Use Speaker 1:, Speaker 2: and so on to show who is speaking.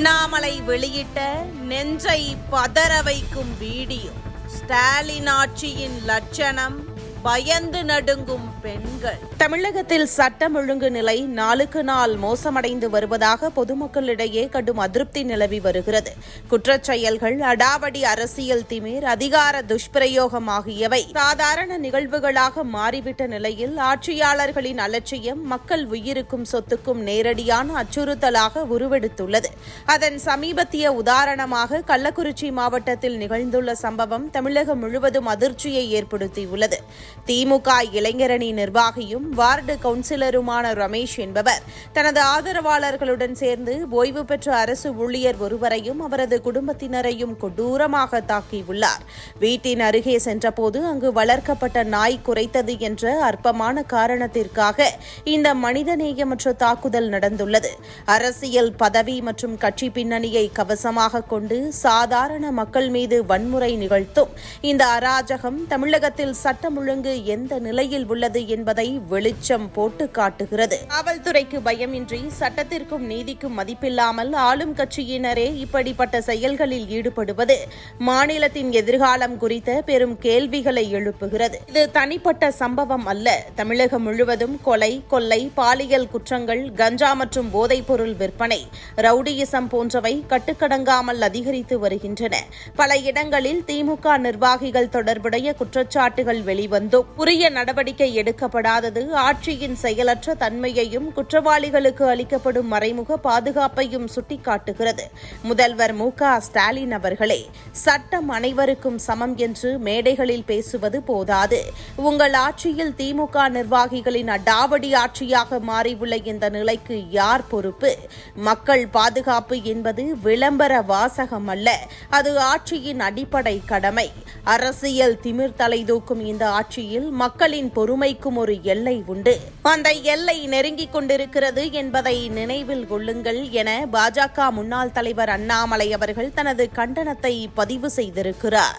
Speaker 1: அண்ணாமலை வெளியிட்ட நெஞ்சை பதற வைக்கும் வீடியோ. ஸ்டாலின் ஆட்சியின் லட்சணம் பயந்து நடுங்கும் பெண்கள். தமிழகத்தில் சட்டம் ஒழுங்கு நிலை நாளுக்கு நாள் மோசமடைந்து வருவதாக பொதுமக்களிடையே கடும் அதிருப்தி நிலவி வருகிறது. குற்றச்செயல்கள் அடாவடி அரசியல் திமிர் அதிகார துஷ்பிரயோகம் ஆகியவை சாதாரண நிகழ்வுகளாக மாறிவிட்ட நிலையில் ஆட்சியாளர்களின் அலட்சியம் மக்கள் உயிருக்கும் சொத்துக்கும் நேரடியான அச்சுறுத்தலாக உருவெடுத்துள்ளது. அதன் சமீபத்திய உதாரணமாக கள்ளக்குறிச்சி மாவட்டத்தில் நிகழ்ந்துள்ள சம்பவம் தமிழகம் முழுவதும் அதிர்ச்சியை ஏற்படுத்தியுள்ளது. திமுக இளைஞரணி நிர்வாகியும் வார்டு கவுன்சிலருமான ரமேஷ் என்பவர். தனது ஆதரவாளர்களுடன் சேர்ந்து ஓய்வு பெற்ற அரசு ஊழியர் ஒருவரையும் அவரது குடும்பத்தினரையும் கொடூரமாக தாக்கியுள்ளார். வீட்டின் அருகே சென்றபோது அங்கு வளர்க்கப்பட்ட நாய் குறைத்தது என்ற அற்பமான காரணத்திற்காக இந்த மனிதநேயமற்ற தாக்குதல் நடந்துள்ளது. அரசியல் பதவி மற்றும் கட்சி பின்னணியை கவசமாக கொண்டு சாதாரண மக்கள் மீது வன்முறை நிகழ்த்தும் இந்த அராஜகம் தமிழகத்தில் சட்டம் ஒழுங்கு எந்த நிலையில் உள்ளது என்பதை வெளிச்சம் போட்டு காட்டுகிறது. காவல்துறைக்கு பயமின்றி சட்டத்திற்கும் நீதிக்கும் மதிப்பில்லாமல் ஆளும் கட்சியினரே இப்படிப்பட்ட செயல்களில் ஈடுபடுவது மாநிலத்தின் எதிர்காலம் குறித்த பெரும் கேள்விகளை எழுப்புகிறது. இது தனிப்பட்ட சம்பவம் அல்ல. தமிழகம் முழுவதும் கொலை கொள்ளை பாலியல் குற்றங்கள் கஞ்சா மற்றும் போதைப்பொருள் விற்பனை ரவுடியிசம் போன்றவை கட்டுக்கடங்காமல் அதிகரித்து வருகின்றன. பல இடங்களில் திமுக நிர்வாகிகள் தொடர்புடைய குற்றச்சாட்டுகள் வெளிவந்து இருந்தும் உரிய நடவடிக்கை எடுக்கப்படாதது. ஆட்சியின் செயலற்ற தன்மையையும் குற்றவாளிகளுக்கு அளிக்கப்படும் மறைமுக பாதுகாப்பையும் சுட்டிக்காட்டுகிறது. முதல்வர் மு க ஸ்டாலின் அவர்களே சட்டம் அனைவருக்கும் சமம் என்று மேடைகளில் பேசுவது போதாது. உங்கள் ஆட்சியில் திமுக நிர்வாகிகளின் அடாவடி ஆட்சியாக மாறியுள்ள இந்த நிலைக்கு யார் பொறுப்பு? மக்கள் பாதுகாப்பு என்பது விளம்பர வாசகம் அல்ல. அது ஆட்சியின் அடிப்படை கடமை. அரசியல் திமிர் தலை தூக்கும் இந்த ஆட்சி ஆட்சியில் மக்களின் பொறுமைக்கும் ஒரு எல்லை உண்டு. அந்த எல்லை நெருங்கிக் கொண்டிருக்கிறது என்பதை நினைவில் கொள்ளுங்கள் என பாஜக முன்னாள் தலைவர் அண்ணாமலை அவர்கள் தனது கண்டனத்தை பதிவு செய்திருக்கிறார்.